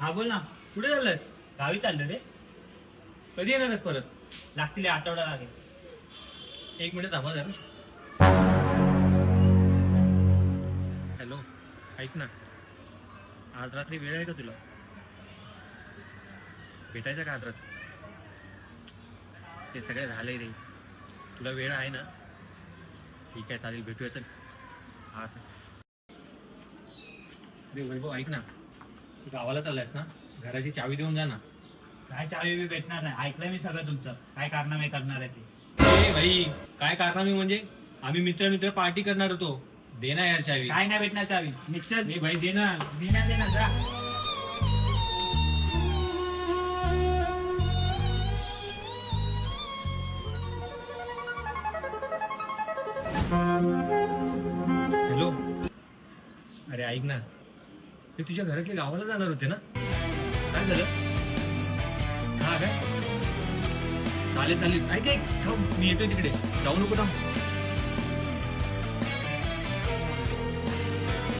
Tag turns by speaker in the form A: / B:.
A: हा बोल ना.
B: कुठे चाललंयस?
A: गावी चाललं रे.
B: कधी येणारस परत?
A: लागतील हे आठवडा लागेल
B: एक मिनिट थांबा जरा. हॅलो ऐक ना. आज रात्री वेळ आहे का तुला? भेटायचं का आज रात्री? ते सगळं झालंय रे. तुला वेळ आहे ना? ठीक आहे चालेल भेटूया चल. आज चल. वैभव ऐक ना. तू गावाला चाललायस ना? घराची चावी देऊन जा ना.
A: काय चावी बी भेटणार नाही. ऐकलंय मी सगळं तुमचं. काय कारनामे करणार आहे ते?
B: ए भाई काय कारनामे म्हणजे? आम्ही मित्र मित्र पार्टी करणार होतो. दे ना यार चावी.
A: काय नाही भेटणार चावी. निश्चल
B: ए भाई दे ना.
A: देणार देणार जा.
B: हॅलो. अरे ऐक ना. ते तुझ्या घरातले गावाला जाणार होते ना? काय झालं? हा काय? चालेल चालेल. ऐक ऐक. थांब मी येतोय तिकडे. जाऊ नको थांब.